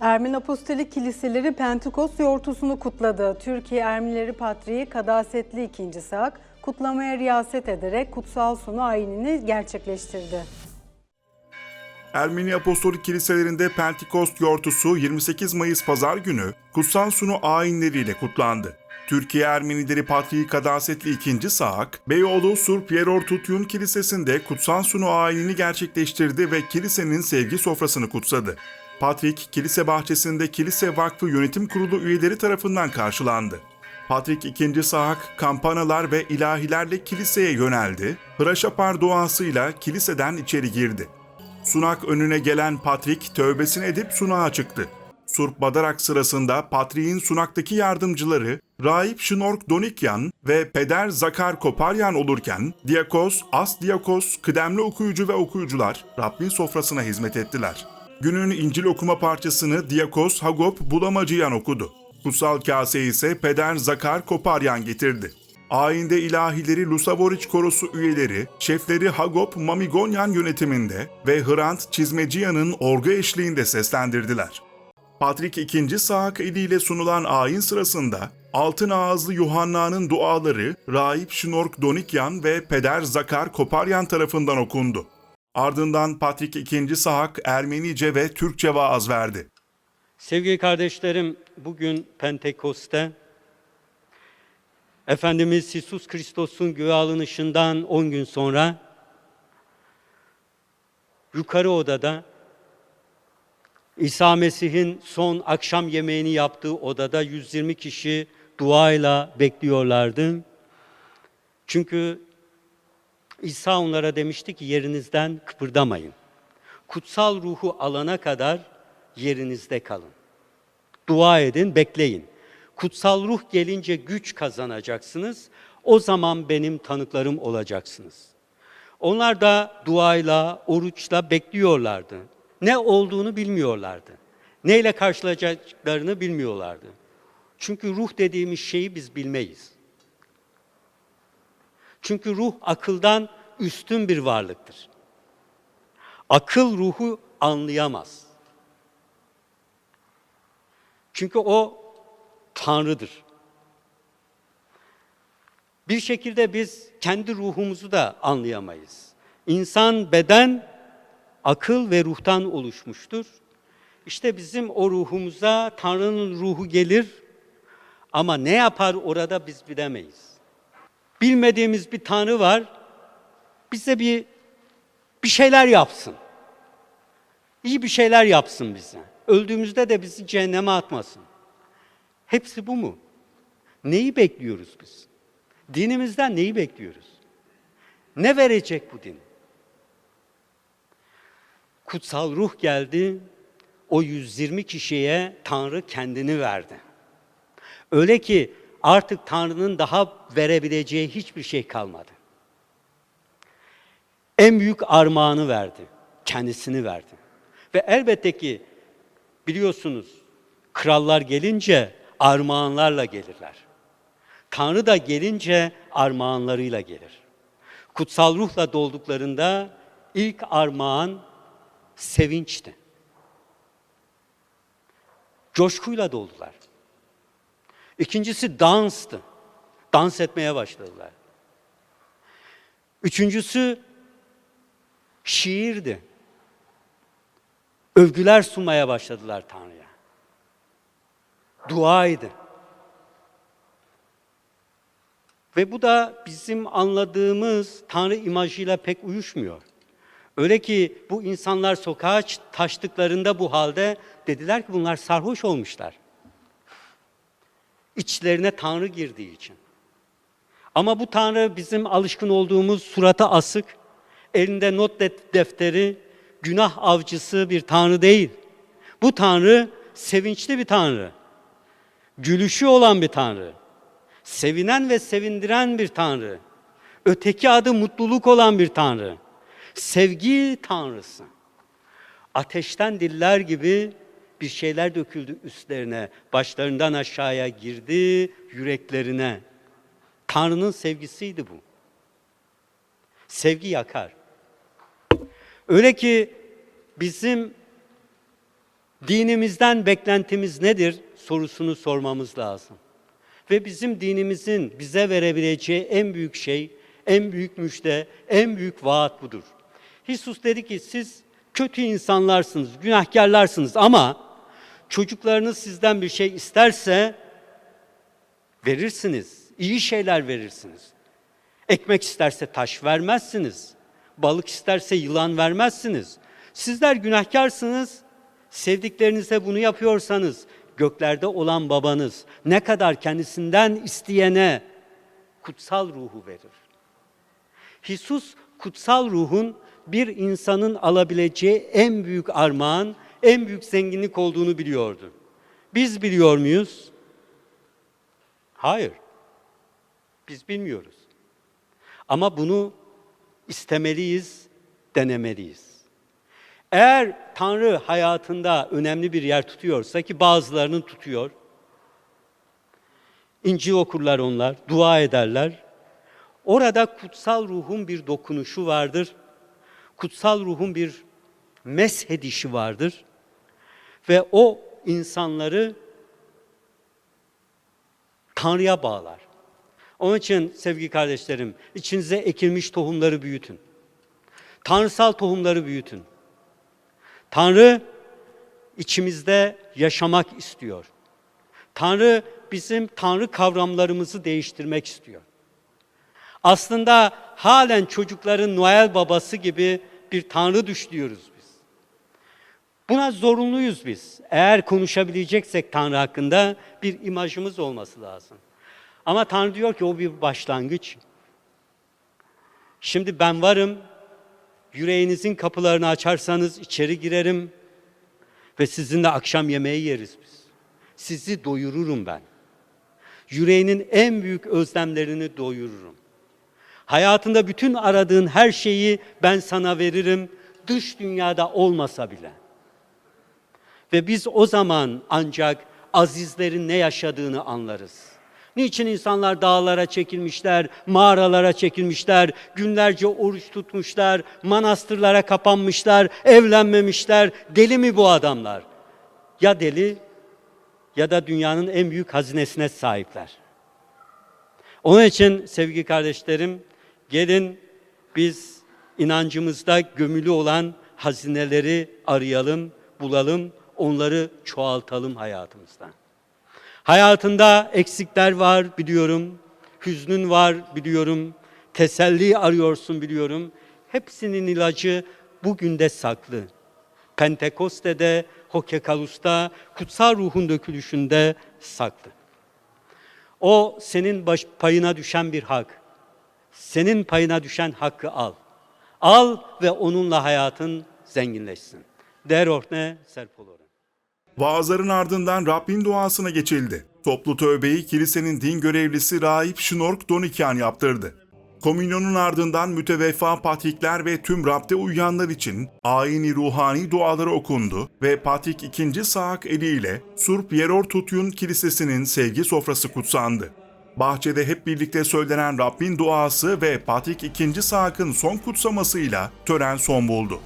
Ermeni Apostolik Kiliseleri Pentekos yortusunu kutladı. Türkiye Ermenileri Patriği Kadasetli II. Sak, kutlamaya riyaset ederek kutsal sunu ayinini gerçekleştirdi. Ermeni Apostolik Kiliselerinde Pentekost yortusu 28 Mayıs Pazar günü kutsal sunu ayinleriyle kutlandı. Türkiye Ermenileri Patriği Kadasetli II. Saak, Beyoğlu Sur Pieror Tutyun Kilisesi'nde kutsal sunu ayinini gerçekleştirdi ve kilisenin sevgi sofrasını kutsadı. Patrik, kilise bahçesinde Kilise Vakfı Yönetim Kurulu üyeleri tarafından karşılandı. Patrik II. Saak, kampanalar ve ilahilerle kiliseye yöneldi, hıraşapar duasıyla kiliseden içeri girdi. Sunak önüne gelen Patrik tövbesini edip sunağa çıktı. Surp Badarak sırasında Patriğin sunaktaki yardımcıları Raip Şnork Donikyan ve Peder Zakar Koparyan olurken Diakos, As Diakos, kıdemli okuyucu ve okuyucular Rabbin sofrasına hizmet ettiler. Günün İncil okuma parçasını Diakos Hagop Bulamacıyan okudu. Kutsal kase ise Peder Zakar Koparyan getirdi. Ayinde ilahileri Lusavoriç Korosu üyeleri, şefleri Hagop Mamigonyan yönetiminde ve Hrant Çizmeciyan'ın orgu eşliğinde seslendirdiler. Patrik II. Saak eliyle sunulan ayin sırasında altın ağızlı Yuhanna'nın duaları Raip Şnork Donikyan ve Peder Zakar Koparyan tarafından okundu. Ardından Patrik II. Saak Ermenice ve Türkçe vaaz verdi. Sevgili kardeşlerim, bugün Pentekost'te Efendimiz İsus Kristos'un göğe alınışından 10 gün sonra yukarı odada İsa Mesih'in son akşam yemeğini yaptığı odada 120 kişi duayla bekliyorlardı. Çünkü İsa onlara demişti ki yerinizden kıpırdamayın. Kutsal ruhu alana kadar yerinizde kalın. Dua edin, bekleyin. Kutsal ruh gelince güç kazanacaksınız. O zaman benim tanıklarım olacaksınız. Onlar da duayla, oruçla bekliyorlardı. Ne olduğunu bilmiyorlardı. Neyle karşılaşacaklarını bilmiyorlardı. Çünkü ruh dediğimiz şeyi biz bilmeyiz. Çünkü ruh akıldan üstün bir varlıktır. Akıl ruhu anlayamaz. Çünkü o Tanrı'dır. Bir şekilde biz kendi ruhumuzu da anlayamayız. İnsan beden, akıl ve ruhtan oluşmuştur. İşte bizim o ruhumuza Tanrı'nın ruhu gelir ama ne yapar orada biz bilemeyiz. Bilmediğimiz bir Tanrı var, bize bir bir şeyler yapsın. İyi bir şeyler yapsın bize. Öldüğümüzde de bizi cehenneme atmasın. Hepsi bu mu? Neyi bekliyoruz biz? Dinimizden neyi bekliyoruz? Ne verecek bu din? Kutsal ruh geldi, o 120 kişiye Tanrı kendini verdi. Öyle ki artık Tanrı'nın daha verebileceği hiçbir şey kalmadı. En büyük armağanı verdi, kendisini verdi. Ve elbette ki biliyorsunuz krallar gelince armağanlarla gelirler. Tanrı da gelince armağanlarıyla gelir. Kutsal ruhla dolduklarında ilk armağan sevinçti. Coşkuyla doldular. İkincisi danstı. Dans etmeye başladılar. Üçüncüsü şiirdi. Övgüler sunmaya başladılar Tanrı'ya. Duaydı. Ve bu da bizim anladığımız Tanrı imajıyla pek uyuşmuyor. Öyle ki bu insanlar sokağa taştıklarında bu halde dediler ki bunlar sarhoş olmuşlar. İçlerine Tanrı girdiği için. Ama bu Tanrı bizim alışkın olduğumuz surata asık, elinde not defteri, günah avcısı bir Tanrı değil. Bu Tanrı sevinçli bir Tanrı. Gülüşü olan bir Tanrı. Sevinen ve sevindiren bir Tanrı. Öteki adı mutluluk olan bir Tanrı. Sevgi Tanrısı. Ateşten diller gibi bir şeyler döküldü üstlerine. Başlarından aşağıya girdi, yüreklerine. Tanrı'nın sevgisiydi bu. Sevgi yakar. Öyle ki bizim dinimizden beklentimiz nedir sorusunu sormamız lazım. Ve bizim dinimizin bize verebileceği en büyük şey, en büyük müjde, en büyük vaat budur. Hisus dedi ki siz kötü insanlarsınız, günahkarlarsınız ama çocuklarınız sizden bir şey isterse verirsiniz. iyi şeyler verirsiniz. Ekmek isterse taş vermezsiniz. Balık isterse yılan vermezsiniz. Sizler günahkarsınız. Sevdiklerinize bunu yapıyorsanız göklerde olan babanız ne kadar kendisinden isteyene kutsal ruhu verir. Hisus kutsal ruhun bir insanın alabileceği en büyük armağan, en büyük zenginlik olduğunu biliyordu. Biz biliyor muyuz? Hayır. Biz bilmiyoruz. Ama bunu istemeliyiz, denemeliyiz. Eğer Tanrı hayatında önemli bir yer tutuyorsa ki bazılarının tutuyor. İncil okurlar onlar, dua ederler. Orada kutsal ruhun bir dokunuşu vardır. Kutsal ruhun bir meshedişi vardır. Ve o insanları Tanrı'ya bağlar. Onun için sevgili kardeşlerim, içinize ekilmiş tohumları büyütün. Tanrısal tohumları büyütün. Tanrı içimizde yaşamak istiyor. Tanrı bizim Tanrı kavramlarımızı değiştirmek istiyor. Aslında halen çocukların Noel babası gibi bir Tanrı düşlüyoruz biz. Buna zorunluyuz biz. Eğer konuşabileceksek Tanrı hakkında bir imajımız olması lazım. Ama Tanrı diyor ki o bir başlangıç. Şimdi ben varım. Yüreğinizin kapılarını açarsanız içeri girerim ve sizinle akşam yemeği yeriz biz. Sizi doyururum ben. Yüreğinin en büyük özlemlerini doyururum. Hayatında bütün aradığın her şeyi ben sana veririm. Dış dünyada olmasa bile. Ve biz o zaman ancak azizlerin ne yaşadığını anlarız. Niçin insanlar dağlara çekilmişler, mağaralara çekilmişler, günlerce oruç tutmuşlar, manastırlara kapanmışlar, evlenmemişler? Deli mi bu adamlar? Ya deli ya da dünyanın en büyük hazinesine sahipler. Onun için sevgili kardeşlerim, gelin biz inancımızda gömülü olan hazineleri arayalım, bulalım, onları çoğaltalım hayatımızda. Hayatında eksikler var biliyorum, hüznün var biliyorum, teselli arıyorsun biliyorum. Hepsinin ilacı bugün de saklı. Pentekoste'de, Hokekalus'ta, kutsal ruhun dökülüşünde saklı. O senin baş, payına düşen bir hak. Senin payına düşen hakkı al. Al ve onunla hayatın zenginleşsin. Der orne serpolore. Vaazların ardından Rabbin duasına geçildi. Toplu tövbeyi kilisenin din görevlisi Rahip Şnork Donikyan yaptırdı. Komünyonun ardından müteveffa patrikler ve tüm Rab'de uyuyanlar için ayini ruhani duaları okundu ve Patrik II. Saak eliyle Sur Pieror Tutyun Kilisesi'nin sevgi sofrası kutsandı. Bahçede hep birlikte söylenen Rabbin duası ve Patrik II. Saak'ın son kutsamasıyla tören son buldu.